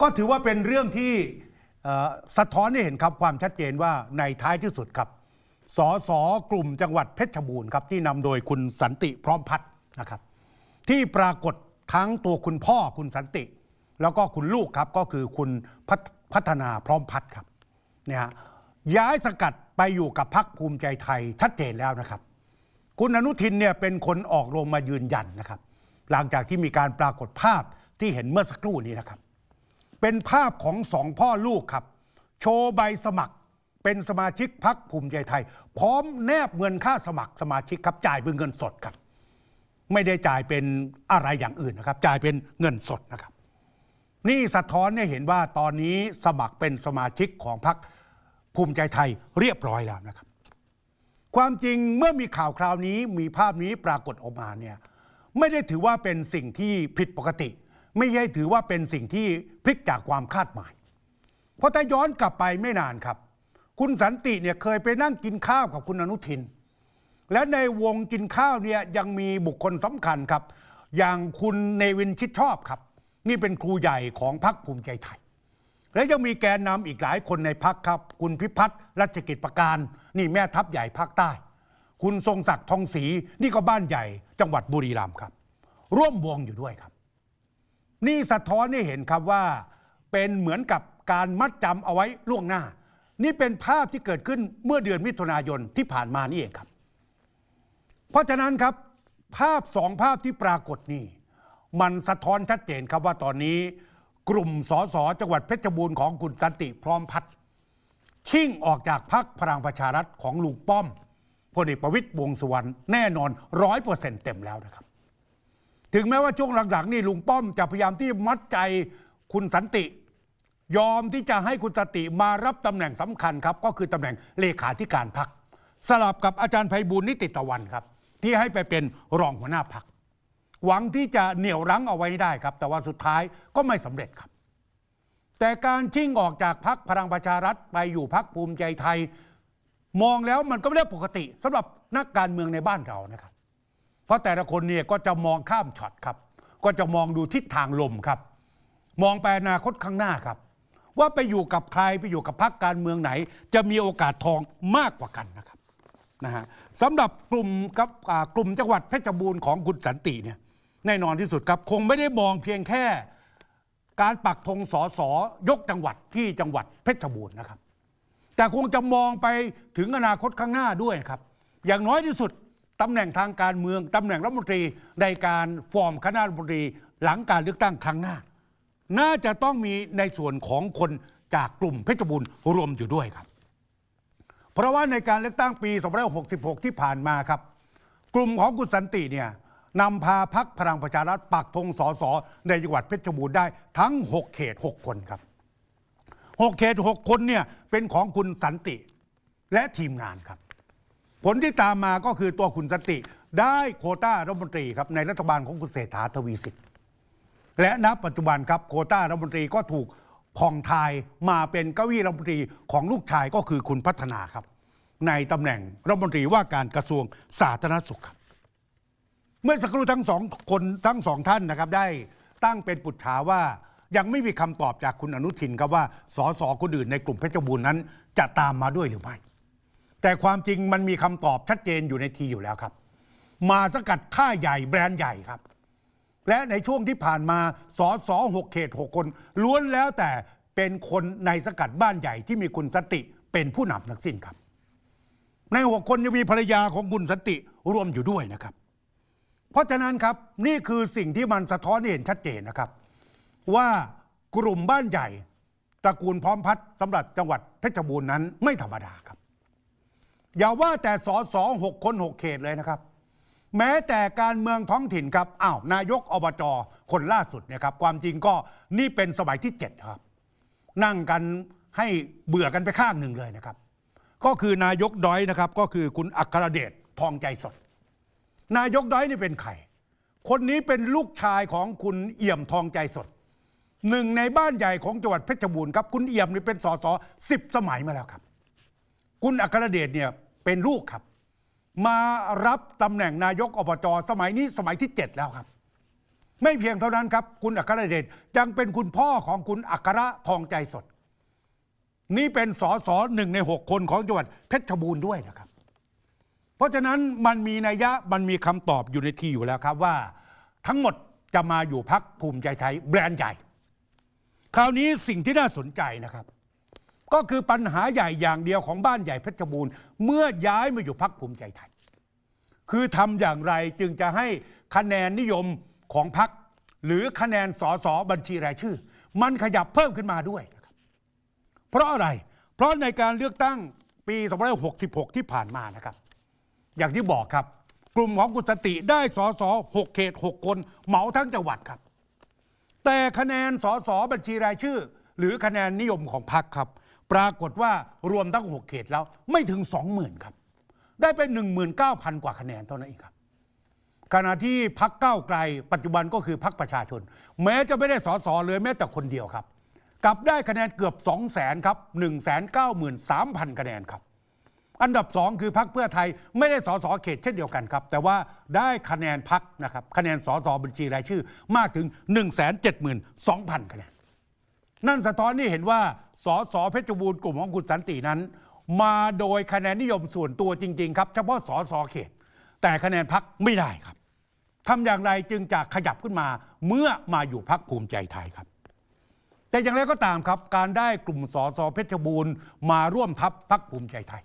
ก็ถือว่าเป็นเรื่องที่สะท้อนให้เห็นครับความชัดเจนว่าในท้ายที่สุดครับสสกลุ่มจังหวัดเพชรบูรณ์ครับที่นำโดยคุณสันติพร้อมพัฒน์นะครับ ที่ปรากฏทั้งตัวคุณพ่อคุณสันติ แล้วก็คุณลูกครับก็คือคุณพัฒพัฒนาพร้อมพัฒน์ครับเนี่ยย้ายสกัดไปอยู่กับพักภูมิใจไทยชัดเจนแล้วนะครับ คุณอนุทินเนี่ยเป็นคนออกโรงมายืนยันนะครับ หลังจากที่มีการปรากฏภาพที่เห็นเมื่อสักครู่นี้นะครับ เป็นภาพของสองพ่อลูกครับ โชว์ใบสมัครเป็นสมาชิกพักภูมิใจไทย พร้อมแนบเงินค่าสมัครสมาชิกครับจ่ายเป็นเงินสดครับ ไม่ได้จ่ายเป็นอะไรอย่างอื่นนะครับ จ่ายเป็นเงินสดนะครับ นี่สะท้อนให้เห็นว่าตอนนี้สมัครเป็นสมาชิกของพรรคภูมิใจไทยเรียบร้อยแล้วนะครับ ความจริงเมื่อมีข่าวคราวนี้มีภาพนี้ปรากฏออกมาเนี่ยไม่ได้ถือว่าเป็นสิ่งที่ผิดปกติ ไม่ใช่ถือว่าเป็นสิ่งที่พลิกจากความคาดหมาย เพราะถ้าย้อนกลับไปไม่นานครับ คุณสันติเนี่ยเคยไปนั่งกินข้าวกับคุณอนุทิน และในวงกินข้าวเนี่ยยังมีบุคคลสำคัญครับ อย่างคุณเนวินชิดชอบครับ นี่เป็นครูใหญ่ของพรรคภูมิใจไทย และยังมีแกนนำอีกหลายคนในพักครับ คุณพิพัฒน์รัชกิจประการ นี่แม่ทัพใหญ่ภาคใต้ คุณทรงศักดิ์ทองศรีนี่ก็บ้านใหญ่จังหวัดบุรีรัมย์ครับ ร่วมวงอยู่ด้วยครับ นี่สะท้อนให้เห็นครับว่า เป็นเหมือนกับการมัดจำเอาไว้ล่วงหน้า นี่เป็นภาพที่เกิดขึ้นเมื่อเดือนมิถุนายนที่ผ่านมานี่เองครับ เพราะฉะนั้นครับ ภาพสองภาพที่ปรากฏนี่มันสะท้อนชัดเจนครับว่าตอนนี้ กลุ่มสสจังหวัดเพชรบูรณ์ของคุณสันติพร้อมพัฒน์ชิ่งออกจากพักพลังประชารัฐของลุงป้อมพลเอกประวิตยวงสุวรรณแน่นอนร้อยเปอร์เซ็นต์เต็มแล้วนะครับ ถึงแม้ว่าช่วงหลังๆนี่ลุงป้อมจะพยายามที่มัดใจคุณสันติ ยอมที่จะให้คุณสันติมารับตำแหน่งสำคัญครับ ก็คือตำแหน่งเลขาธิการพักสลับกับอาจารย์ไพบูลนิติตะวันครับ ที่ให้ไปเป็นรองหัวหน้าพักหวังที่จะเหนี่ยวรั้งเอาไว้ได้ครับ แต่ว่าสุดท้ายก็ไม่สำเร็จครับ แต่การชิ่งออกจากพักพลังประชารัฐไปอยู่พักภูมิใจไทย มองแล้วมันก็ไม่ได้ปกติสำหรับนักการเมืองในบ้านเรานะครับ ราะแต่ละคนเนี่ยก็จะมองข้ามช็อตครับ ก็จะมองดูทิศทางลมครับ มองไปอนาคตข้างหน้าครับ ว่าไปอยู่กับใครไปอยู่กับพรรคการเมืองไหน จะมีโอกาสทองมากกว่ากันนะครับนะฮะสำหรับกลุ่มกับกลุ่มจังหวัดเพชรบูรณ์ของคุณสันติเนี่ยแน่นอนที่สุดครับ คงไม่ได้มองเพียงแค่การปักธงสอสอยกจังหวัดที่จังหวัดเพชรบูรณ์นะครับ แต่คงจะมองไปถึงอนาคตข้างหน้าด้วยครับ อย่างน้อยที่สุด ตำแหน่งทางการเมืองตำแหน่งรัฐมนตรีในการฟอร์มคณะรัฐมนตรีหลังการเลือกตั้งครั้งหน้า น่าจะต้องมีในส่วนของคนจากกลุ่มเพชรบูรณ์รวมอยู่ด้วยครับ เพราะว่าในการเลือกตั้งปี 2566 ที่ผ่านมาครับ กลุ่มของคุณสันติเนี่ยนำพาพักพลังประชารัฐปักธงสอสอในจังหวัดเพชรบูรณ์ได้ทั้ง 6 เขต 6 คนครับ 6 เขต 6 คนเนี่ยเป็นของคุณสันติและทีมงานครับ ผลที่ตามมาก็คือตัวคุณสนติ ได้โคต้ารัฐมนตรีครับในรัฐบาลของคุณเศรษฐาทวีสิทธิ์และณปัจจุบันครับโคต้ารัฐมนตรีก็ถูกผ่องทายมาเป็นเก้าอี้รัฐมนตรีของลูกชายก็คือคุณพัฒนาครับ ในตำแหน่งรัฐมนตรีว่าการกระทรวงสาธารณสุขครับ เมื่อสักครู่ทั้งสองคนทั้งสองท่านนะครับ ได้ตั้งเป็นปุจฉาว่ายังไม่มีคำตอบจากคุณอนุทินครับว่าสสคนอื่นในกลุ่มเพชรบูรณ์นั้น จะตามมาด้วยหรือไม่ แต่ความจริงมันมีคำตอบชัดเจนอยู่ในทีอยู่แล้วครับ มาสกัดค่าใหญ่แบรนด์ใหญ่ครับ และในช่วงที่ผ่านมาสอสอหกเขตหกคนล้วนแล้วแต่เป็นคนในสกัดบ้านใหญ่ที่มีคุณสติเป็นผู้นำทั้งสิ้นครับ ในหกคนยังมีภรรยาของคุณสติรวมอยู่ด้วยนะครับ เพราะฉะนั้นครับนี่คือสิ่งที่มันสะท้อนเห็นชัดเจนนะครับ ว่ากลุ่มบ้านใหญ่ตระกูลพร้อมพัฒน์สำหรับจังหวัดเพชรบูรณ์นั้นไม่ธรรมดาครับ อย่าว่าแต่สอสอหกคนหกเขตเลยนะครับ แม้แต่การเมืองท้องถิ่นครับอ้าวนายกอบจคนล่าสุดเนี่ยครับความจริงก็นี่เป็นสมัยที่7ครับ นั่งกันให้เบื่อกันไปข้างหนึ่งเลยนะครับ ก็คือนายกด้อยนะครับ ก็คือคุณอัครเดชทองใจสด นายกด้อยนี่เป็นใครคนนี้เป็นลูกชายของคุณเอี่ยมทองใจสดหนึ่งในบ้านใหญ่ของจังหวัดเพชรบูรณ์ครับ คุณเอี่ยมนี่เป็นสสสิบสมัยมาแล้วครับ คุณอัครเดชเนี่ยเป็นลูกครับ มารับตำแหน่งนายกอบจสมัยนี้สมัยที่ 7 แล้วครับ ไม่เพียงเท่านั้นครับ คุณอัครเดชยังเป็นคุณพ่อของคุณอัครทองใจสด นี่เป็นสอสอหนึ่งในหกคนของจังหวัดเพชรบูรณ์ด้วยนะครับ เพราะฉะนั้นมันมีนัยยะมันมีคำตอบอยู่ในทีอยู่แล้วครับว่า ทั้งหมดจะมาอยู่พักภูมิใจไทยแบรนด์ใหญ่ คราวนี้สิ่งที่น่าสนใจนะครับ ก็คือปัญหาใหญ่อย่างเดียวของบ้านใหญ่เพชรบูรณ์เมื่อย้ายมาอยู่พักภูมิใจไทย คือทำอย่างไรจึงจะให้คะแนนนิยมของพักหรือคะแนนสอสอบัญชีรายชื่อ มันขยับเพิ่มขึ้นมาด้วยนะครับเพราะอะไร เพราะในการเลือกตั้งปี 2566 ที่ผ่านมานะครับ อย่างที่บอกครับ กลุ่มของกุสติได้สอสอ6เขต 6 คนเหมาทั้งจังหวัดครับ แต่คะแนนสอสอบัญชีรายชื่อ หรือคะแนนนิยมของพรรคครับ ปรากฏว่ารวมทั้ง 6 เขตแล้วไม่ถึง 20,000 ครับ ได้เป็น19,000 กว่าคะแนนเท่านั้นเองครับ ขณะที่พักเก้าไกล ปัจจุบันก็คือพักประชาชน แม้จะไม่ได้สอสอเลยแม้แต่คนเดียวครับ กลับได้คะแนนเกือบ 2 0 0 0 0 0ครับ 193,000 คะแนนครับอันดับสองคือพักเพื่อไทยไม่ได้สอสอเขตเช่นเดียวกันครับ แต่ว่าได้คะแนนพักนะครับคะแนนสอสอบัญชีรายชื่อมากถึง 172,000คะแนน นั่นสะท้อนนี่เห็นว่าสสเพชรบูรณ์กลุ่มของคุณสันตินั้น มาโดยคะแนนนิยมส่วนตัวจริง ๆ ครับ เฉพาะสสเขต แต่คะแนนพักไม่ได้ครับทำอย่างไรจึงจะขยับขึ้นมาเมื่อมาอยู่พักภูมิใจไทยครับ แต่อย่างไรก็ตามครับ การได้กลุ่มสสเพชรบูรณ์มาร่วมทัพพักภูมิใจไทย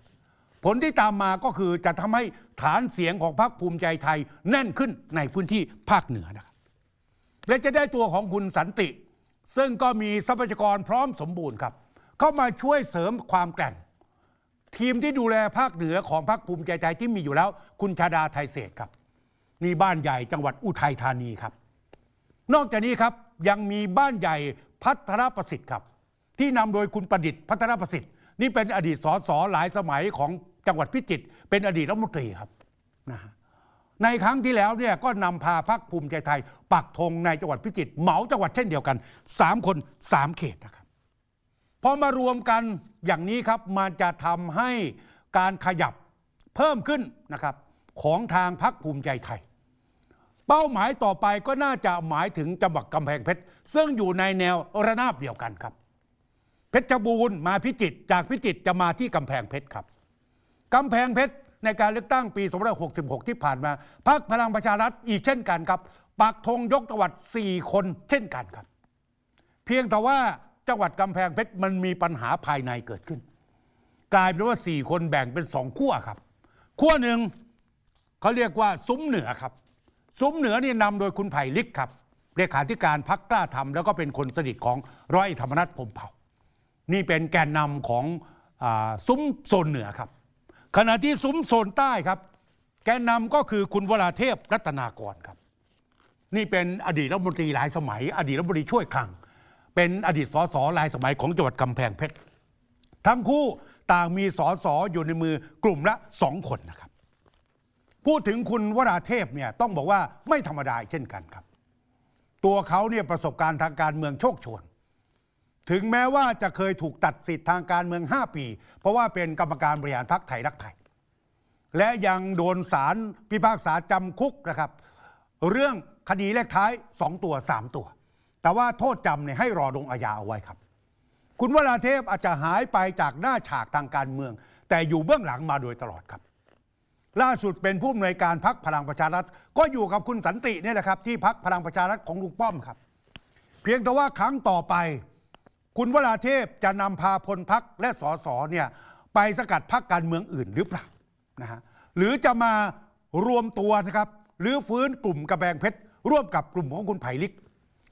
ผลที่ตามมาก็คือจะทำให้ฐานเสียงของพรรคภูมิใจไทยแน่นขึ้นในพื้นที่ภาคเหนือนะครับและจะได้ตัวของคุณสันติ ซึ่งก็มีทรัพยากรพร้อมสมบูรณ์ครับ เข้ามาช่วยเสริมความแกร่ง ทีมที่ดูแลภาคเหนือของพรรคภูมิใจไทยที่มีอยู่แล้ว คุณชาดาไทยเศษครับนี่บ้านใหญ่จังหวัดอุทัยธานีครับ นอกจากนี้ครับยังมีบ้านใหญ่พัทรประสิทธิ์ครับ ที่นำโดยคุณประดิษฐ์พัทรประสิทธิ์นี่เป็นอดีตสสหลายสมัยของจังหวัดพิจิตรเป็นอดีตรัฐมนตรีครับนะฮะ ในครั้งที่แล้วเนี่ยก็นำพาพรรคภูมิใจไทย ปักธงในจังหวัดพิจิตรเหมาจังหวัดเช่นเดียวกัน 3 คน 3 เขตนะครับพอมารวมกันอย่างนี้ครับมันจะทำให้การขยับเพิ่มขึ้นนะครับของทางพรรคภูมิใจไทย เป้าหมายต่อไปก็น่าจะหมายถึงจังหวัดกำแพงเพชรซึ่งอยู่ในแนวระนาบเดียวกันครับ เพชรบูรณ์มาพิจิตรจากพิจิตรจะมาที่กำแพงเพชรครับกำแพงเพชร ในการเลือกตั้งปี 2566 ที่ผ่านมาพรรคพลังประชารัฐอีกเช่นกันครับ ปักธงยกจังหวัด 4 คนเช่นกันครับ เพียงแต่ว่าจังหวัดกำแพงเพชรมันมีปัญหาภายในเกิดขึ้น กลายเป็นว่า 4 คนแบ่งเป็นสองขั้วครับขั้วหนึ่งเขาเรียกว่าซุ้มเหนือครับ ซุ้มเหนือนี่นำโดยคุณไผ่ลิกครับเลขาธิการพักกล้าทำแล้วก็เป็นคนสนิทของร้อยธรรมนัฐพรมเผ่า นี่เป็นแกนนำของอซุ้มโซนเหนือครับ ขณะที่ซุ้มโซนใต้ครับ แกนนำก็คือคุณวราเทพรัตนากรครับ นี่เป็นอดีตรัฐมนตรีหลายสมัย อดีตรัฐมนตรีช่วยคลัง เป็นอดีตสสหลายสมัยของจังหวัดกำแพงเพชรทั้งคู่ต่างมีสอสออยู่ในมือกลุ่มละสองคนนะครับ พูดถึงคุณวราเทพเนี่ยต้องบอกว่าไม่ธรรมดาเช่นกันครับ ตัวเขาเนี่ยประสบการณ์ทางการเมืองโชคโชน ถึงแม้ว่าจะเคยถูกตัดสิทธิ์ทางการเมือง 5 ปี เพราะว่าเป็นกรรมการบริหารพรรคไทยรักไทย และยังโดนศาลพิพากษาจำคุกนะครับ เรื่องคดีเลขท้าย 2 ตัว 3 ตัว แต่ว่าโทษจำเนี่ยให้รอลงอาญาเอาไว้ครับ คุณวราเทพอาจจะหายไปจากหน้าฉากทางการเมือง แต่อยู่เบื้องหลังมาโดยตลอดครับ ล่าสุดเป็นผู้อำนวยการพักพลังประชารัฐ ก็อยู่กับคุณสันติเนี่ยแหละครับที่พักพลังประชารัฐของลุงป้อมครับ เพียงแต่ว่าครั้งต่อไป คุณวราเทพจะนำพาพลพักและสสเนี่ยไปสกัดพักการเมืองอื่นหรือเปล่านะฮะหรือจะมารวมตัวนะครับหรือฟื้นกลุ่มกระแบงเพชร ร่วมกับกลุ่มของคุณไผ่ลิก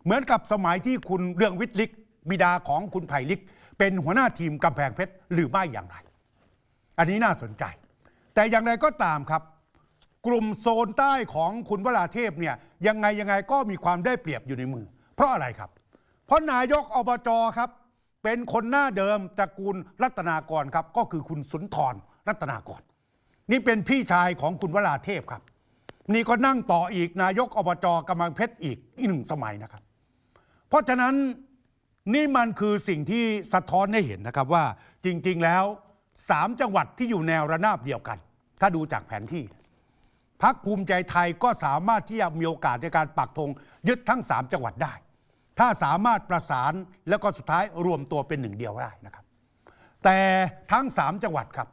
เหมือนกับสมัยที่คุณเรืองวิทย์ลิก บิดาของคุณไผ่ลิก เป็นหัวหน้าทีมกำแพงเพชรหรือไม่อย่างไร อันนี้น่าสนใจ แต่อย่างไรก็ตามครับ กลุ่มโซนใต้ของคุณวราเทพเนี่ยยังไงยังไงก็มีความได้เปรียบอยู่ในมือ เพราะอะไรครับ ราะนายกอบจครับ เป็นคนหน้าเดิมตระกูลรัตนากรครับ ก็คือคุณสุนทรรัตนากร นี่เป็นพี่ชายของคุณวราเทพครับ นี่ก็นั่งต่ออีกนายกอบจกำมังเพชรอีกอีกหนึ่งสมัยนะครับ เพราะฉะนั้นนี่มันคือสิ่งที่สะท้อนให้เห็นนะครับว่าจริง ๆ แล้วสามจังหวัดที่อยู่แนวระนาบเดียวกัน ถ้าดูจากแผนที่พักภูมิใจไทยก็สามารถที่จะมีโอกาสในการปักธงยึดทั้ง3จังหวัดได้ ถ้าสามารถประสานแล้วก็สุดท้ายรวมตัวเป็นหนึ่งเดียวได้นะครับ แต่ทั้ง3จังหวัดครับ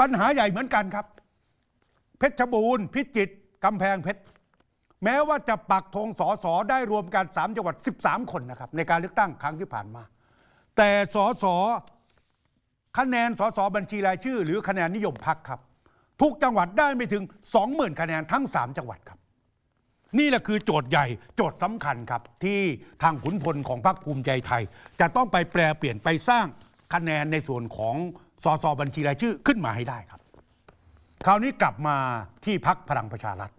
ปัญหาใหญ่เหมือนกันครับ เพชรบูรณ์พิจิตรกำแพงเพชรแม้ว่าจะปักธงสอสอได้รวมกัน3จังหวัด 13 คนนะครับในการเลือกตั้งครั้งที่ผ่านมา แต่สอสอคะแนนสอสอบัญชีรายชื่อ หรือคะแนนนิยมพักครับ ทุกจังหวัดได้ไม่ถึง 20,000 คะแนนทั้ง 3 จังหวัดครับ นี่แหละคือโจทย์ใหญ่โจทย์สำคัญครับ ที่ทางขุนพลของพรรคภูมิใจไทย จะต้องไปแปลเปลี่ยนไปสร้างคะแนนในส่วนของสสบัญชีรายชื่อขึ้นมาให้ได้ครับ คราวนี้กลับมาที่พักพลังประชารัฐ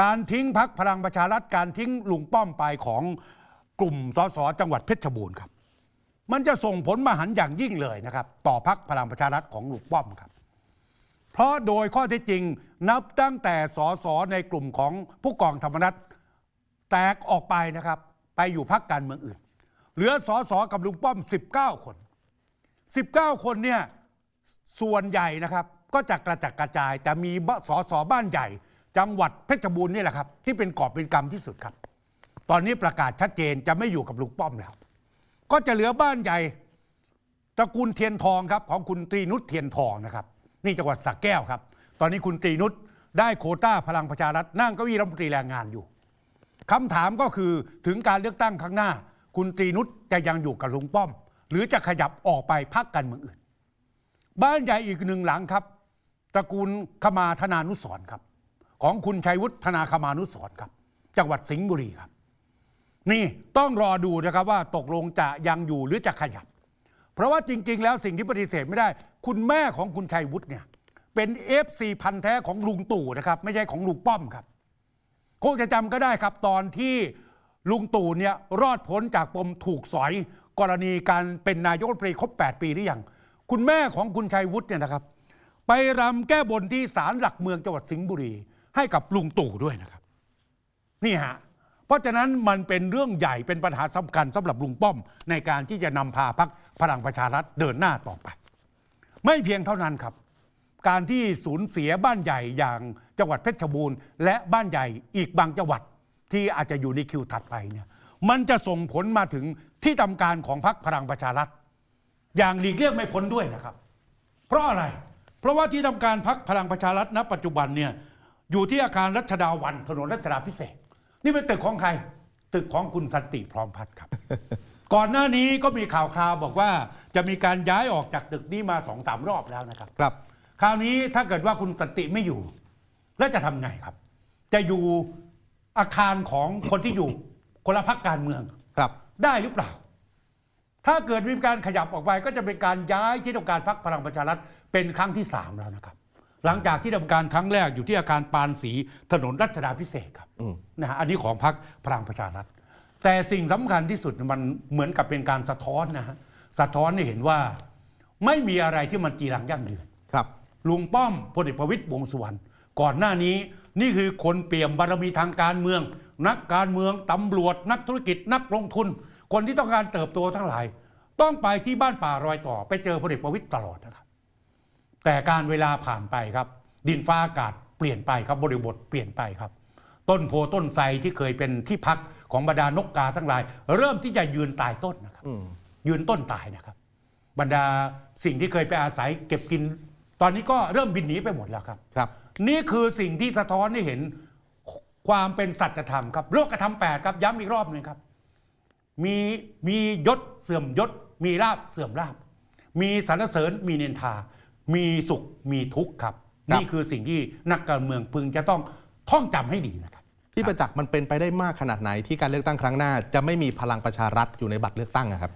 การทิ้งพักพลังประชารัฐ การทิ้งลุงป้อมไปของกลุ่มสสจังหวัดเพชรบูรณ์ครับ มันจะส่งผลมหันต์อย่างยิ่งเลยนะครับ ต่อพักพลังประชารัฐของลุงป้อมครับ เพราะโดยข้อเท็จจริง นับตั้งแต่สสในกลุ่มของผู้กองธรรมนัฐแตกออกไปนะครับ ไปอยู่พักการเมืองอื่น เหลือสสกับลุงป้อม 19 คน 19 คนเนี่ยส่วนใหญ่นะครับ ก็จะกระจัดกระจาย แต่มีสสบ้านใหญ่ จังหวัดเพชรบูรณ์นี่แหละครับ ที่เป็นกอบเป็นกำที่สุดครับ ตอนนี้ประกาศชัดเจนจะไม่อยู่กับลุงป้อมแล้ว ก็จะเหลือบ้านใหญ่ตระกูลเทียนทองครับของคุณตรีนุชเทียนทองนะครับ นี่จังหวัดสระแก้วครับ ตอนนี้คุณตรีนุชได้โควต้าพลังประชารัฐนั่งเก้าอี้รัฐมนตรีแรงงานอยู่คำถามก็คือถึงการเลือกตั้งครั้งหน้า คุณตรีนุชจะยังอยู่กับลุงป้อม หรือจะขยับออกไปพักการเมืองอื่น บ้านใหญ่อีกหนึ่งหลังครับตระกูลขมาธนานุสรณ์ครับ ของคุณชัยวุฒิธนาคมานุสรณ์ครับ จังหวัดสิงห์บุรีครับ นี่ต้องรอดูนะครับว่าตกลงจะยังอยู่หรือจะขยับ เพราะว่าจริง ๆ แล้วสิ่งที่ปฏิเสธไม่ได้ คุณแม่ของคุณชัยวุฒิเนี่ย เป็นเอฟซีพันธ์แท้ของลุงตู่นะครับ ไม่ใช่ของลุงป้อมครับ คงจะจำก็ได้ครับตอนที่ลุงตู่เนี่ยรอดพ้นจากปมถูกสอย กรณีการเป็นนายกรัฐมนตรีครบ 8 ปีหรือยัง คุณแม่ของคุณชัยวุฒิเนี่ยนะครับ ไปรำแก้บนที่ศาลหลักเมืองจังหวัดสิงห์บุรี ให้กับลุงตู่ด้วยนะครับ นี่ฮะเพราะฉะนั้นมันเป็นเรื่องใหญ่เป็นปัญหาสำคัญสำหรับลุงป้อม ในการที่จะนำพาพักพลังประชารัฐเดินหน้าต่อไป ไม่เพียงเท่านั้นครับ การที่สูญเสียบ้านใหญ่อย่างจังหวัดเพชรบูรณ์ และบ้านใหญ่อีกบางจังหวัดที่อาจจะอยู่ในคิวถัดไปเนี่ยมันจะส่งผลมาถึงที่ทำการของพรรคพลังประชารัฐ อย่างหลีกเลี่ยงไม่พ้นด้วยนะครับ เพราะอะไร เพราะว่าที่ทำการพักพลังประชารัฐณ ปัจจุบันเนี่ยอยู่ที่อาคารรัชดาวันถนนรัชดาพิเศษ นี่เป็นตึกของใคร ตึกของคุณสันติพร้อมพัฒน์ครับ ก่อนหน้านี้ก็มีข่าวคราวบอกว่าจะมีการย้ายออกจากตึกนี้มาสองสามรอบแล้วนะครับครับ คราวนี้ถ้าเกิดว่าคุณสันติไม่อยู่ แล้วจะทำไงครับ จะอยู่อาคารของคนที่อยู่คนละพักการเมืองครับ ได้หรือเปล่า ถ้าเกิดมีการขยับออกไปก็จะเป็นการย้ายที่ทำการพักพลังประชารัฐเป็นครั้งที่สามแล้วนะครับ หลังจากที่ทำการครั้งแรกอยู่ที่อาคารปานสีถนนรัชดาพิเศษกครับอืมนะฮะอันนี้ของพักพลังประชารัฐ แต่สิ่งสำคัญที่สุดมันเหมือนกับเป็นการสะท้อนนะฮะสะท้อนให้เห็นว่าไม่มีอะไรที่มันจีรังยั่งยืนครับ ลุงป้อมพลเอกประวิตยวงษ์สุวรรณก่อนหน้านี้นี่คือคนเปี่ยมบารมีทางการเมือง นักการเมืองตำรวจ นักธุรกิจนักลงทุน คนที่ต้องการเติบโตทั้งหลาย ต้องไปที่บ้านป่ารอยต่อ ไปเจอพลเอกประวิตยตลอดนะครับ แต่การเวลาผ่านไปครับ ดินฟ้าอากาศเปลี่ยนไปครับบริบทเปลี่ยนไปครับ ต้นโพต้นไทรที่เคยเป็นที่พักของบรรดานกกาทั้งหลาย เริ่มที่จะยืนตายต้นนะครับอืมยืนต้นตายนะครับ บรรดาสิ่งที่เคยไปอาศัยเก็บกิน ตอนนี้ก็เริ่มบินหนีไปหมดแล้วครับ ครับ นี่คือสิ่งที่สะท้อนให้เห็นความเป็นสัจธรรมครับโลกธรรมแปดครับย้ำอีกรอบหนึ่งครับ มีมียศเสื่อมยศ มีลาบเสื่อมลาบ มีสรรเสริญมีเนินทา มีสุขมีทุกข์ครับ ครับ นี่คือสิ่งที่นักการเมืองพึงจะต้องท่องจำให้ดีนะครับ พี่ประจักษ์มันเป็นไปได้มากขนาดไหนที่การเลือกตั้งครั้งหน้า จะไม่มีพลังประชารัฐอยู่ในบัตรเลือกตั้งอะครับ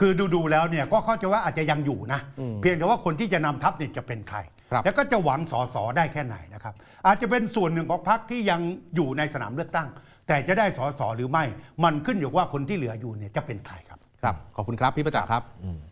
คือดูดูๆแล้วเนี่ยก็เข้าใจว่าอาจจะยังอยู่นะอืมเพียงแต่ว่าคนที่จะนำทัพเนี่ยจะเป็นใครครับแล้วก็จะหวังสอสอได้แค่ไหนนะครับ อาจจะเป็นส่วนหนึ่งของพรรคที่ยังอยู่ในสนามเลือกตั้ง แต่จะได้สอสอหรือไม่ มันขึ้นอยู่ว่าคนที่เหลืออยู่เนี่ยจะเป็นใครครับ ครับ ขอบคุณครับพี่ประจักษ์ครับ